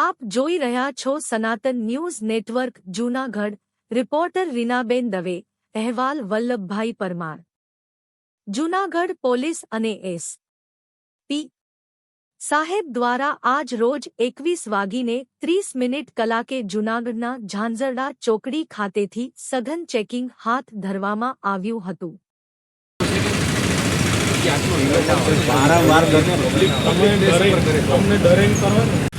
આપ જોઈ રહ્યા છો Sanatan news network Junagadh reporter Rinaben Dave અહેવાલ વલ્લભભાઈ પરમાર જૂનાગઢ પોલીસ અને એસ પી સાહેબ દ્વારા આજ રોજ એકવીસ વાગીને ત્રીસ મિનિટ કલાકે જૂનાગઢના ઝાંઝરડા ચોકડી ખાતેથી સઘન ચેકિંગ હાથ ધરવામાં આવ્યું હતું વારંવાર કરીને પબ્લિક તમે ડરે તમને ડરે એમ કરો ને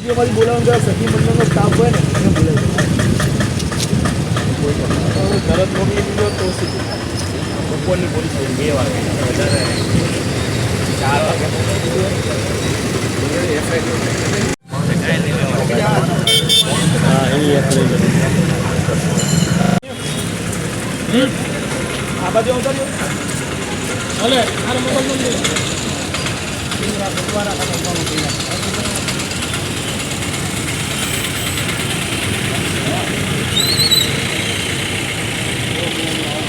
જે બાજુ બોલાવવાનું જરા સખી મંડળનો સ્ટાફ હોય ને એને બોલાવી હવે તરત મોકલી દીધો તો શું બપોરની પોલીસ બે વાગે વધારે ચાર વાગે આ બાજુ આવતા ભલે મારો મોબાઈલ નંબર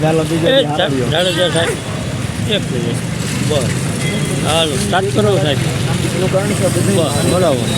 પહેલો બીજો જાડેજા સાહેબ એક મિનિટ. બસ. હાલો સ્ટાર્ટ કરો સાહેબ. એનું કારણ બધું બરાબર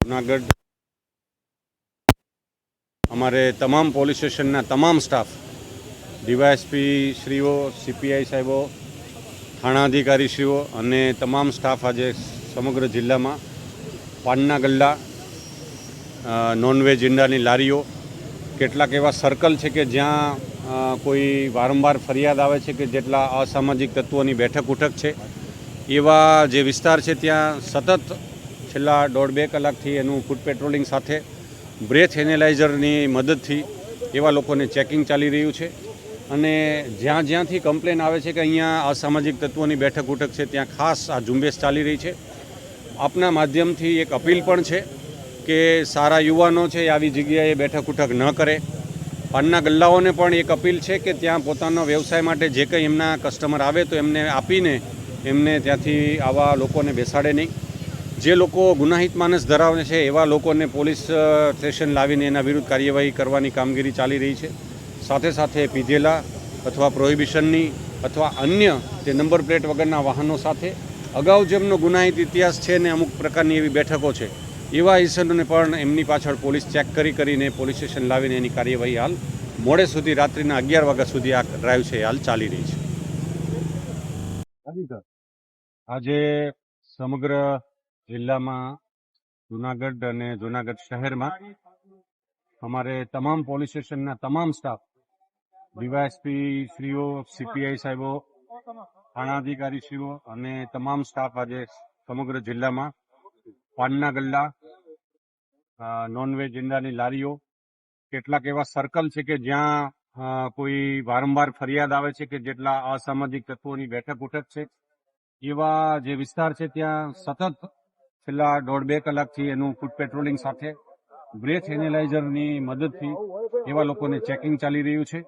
જુનાગઢ અમારે તમામ પોલીસ સ્ટેશનના તમામ સ્ટાફ, ડીવાયએસપી શ્રીઓ, સીપીઆઈ સાહેબો થાણા શ્રીઓ અને તમામ સ્ટાફ આજે સમગ્ર જિલ્લામાં પાનના ગલ્લા નોનવેજ ઈંડાની લારીઓ કેટલાક એવા સર્કલ છે કે જ્યાં કોઈ વારંવાર ફરિયાદ આવે છે કે જેટલા અસામાજિક તત્વોની બેઠક ઉઠક છે. એવા જે વિસ્તાર છે ત્યાં સતત છેલ્લા દોઢ બે કલાકથી એનું ફૂડ પેટ્રોલિંગ સાથે બ્રેથ એનેલાઇઝરની મદદથી એવા લોકોને ચેકિંગ ચાલી રહ્યું છે. અને જ્યાં જ્યાંથી કમ્પ્લેન આવે છે કે અહીંયા અસામાજિક તત્વોની બેઠક ઉઠક છે, ત્યાં ખાસ આ ઝુંબેશ ચાલી રહી છે. આપના માધ્યમથી એક અપીલ પણ છે કે સારા યુવાનો છે આવી જગ્યાએ બેઠક ઉઠક ન કરે. પાનના ગલ્લાઓને પણ એક અપીલ છે કે ત્યાં પોતાનો વ્યવસાય માટે જે કંઈ એમના કસ્ટમર આવે તો એમને આપીને એમને ત્યાંથી આવા લોકોને બેસાડે નહીં. જે લોકો ગુનાહિત માનસ ધરાવે છે, એવા લોકોને પોલીસ સ્ટેશન લાવીને એના વિરુદ્ધ કાર્યવાહી કરવાની કામગીરી ચાલી રહી છે. સાથે સાથે પીધેલા અથવા પ્રોહિબિશનની અથવા અન્ય તે નંબર પ્લેટ વગરના વાહનો સાથે અગાઉ જેમનો ગુનાહિત ઇતિહાસ છે ને અમુક પ્રકારની એવી બેઠકો છે એવા ઇસનોને પણ એમની પાછળ પોલીસ ચેક કરી કરીને પોલીસ સ્ટેશન લાવીને એની કાર્યવાહી હાલ મોડે સુધી રાત્રિના અગિયાર વાગ્યા સુધી આ ડ્રાઈવ છે, હાલ ચાલી રહી છે. આજે સમગ્ર જિલ્લામાં જુનાગઢ અને જુનાગઢ શહેરમાં અમારે તમામ પોલીસ સ્ટેશનના તમામ સ્ટાફ, ડીવાયએસપી શ્રીઓ, સીપીઆઈ સાહેબો થાણાધિકારી શ્રીઓ અને તમામ સ્ટાફ આજે સમગ્ર જિલ્લામાં પાનના ગલ્લા નોનવેજ ઈંડાની લારીઓ. કેટલાક એવા સર્કલ છે કે જ્યાં કોઈ વારંવાર ફરિયાદ આવે છે કે જેટલા અસામાજિક તત્વોની બેઠક ઉઠક છે. એવા જે વિસ્તાર છે ત્યાં સતત છેલ્લા દોઢ બે કલાકથી એનું ફૂડ પેટ્રોલિંગ સાથે બ્રેથ એનેલાઇઝરની મદદથી એવા લોકોને ચેકિંગ ચાલી રહ્યું છે.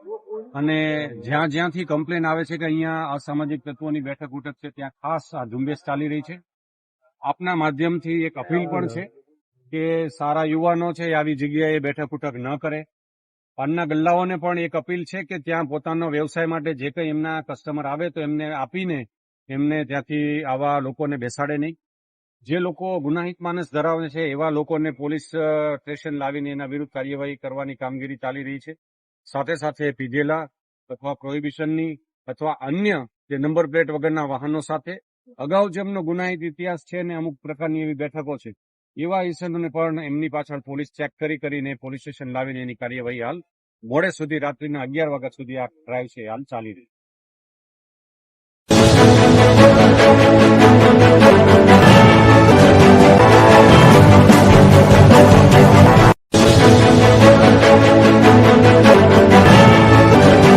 અને જ્યાં જ્યાંથી કમ્પ્લેન આવે છે કે અહીંયા અસામાજિક તત્વોની બેઠક ઉઠક છે, ત્યાં ખાસ આ ઝુંબેશ ચાલી રહી છે. આપના માધ્યમથી એક અપીલ પણ છે. કે સારા યુવાનો છે આવી જગ્યાએ બેઠક ઉઠક ન કરે. પાનના ગલ્લાઓને પણ એક અપીલ છે કે ત્યાં પોતાનો વ્યવસાય માટે જે કંઈ એમના કસ્ટમર આવે તો એમને આપીને એમને ત્યાંથી આવા લોકોને બેસાડે નહીં. જે લોકો ગુનાહિત માનસ ધરાવે છે એવા લોકોને પોલીસ સ્ટેશન લાવીને એના વિરુદ્ધ કાર્યવાહી કરવાની કામગીરી ચાલી રહી છે. સાથે સાથે પીધેલા અથવા પ્રોહિબિશનની અથવા અન્ય જે નંબર પ્લેટ વગરના વાહનો સાથે અગાઉ જેમનો ગુનાહિત ઇતિહાસ છે ને અમુક પ્રકારની એવી બેઠકો છે એવા ઇસનોને પણ એમની પાછળ પોલીસ ચેક કરી કરીને પોલીસ સ્ટેશન લાવીને એની કાર્યવાહી હાલ મોડે સુધી રાત્રિના અગિયાર વાગ્યા સુધી આ ડ્રાઈવ છે, હાલ ચાલી રહી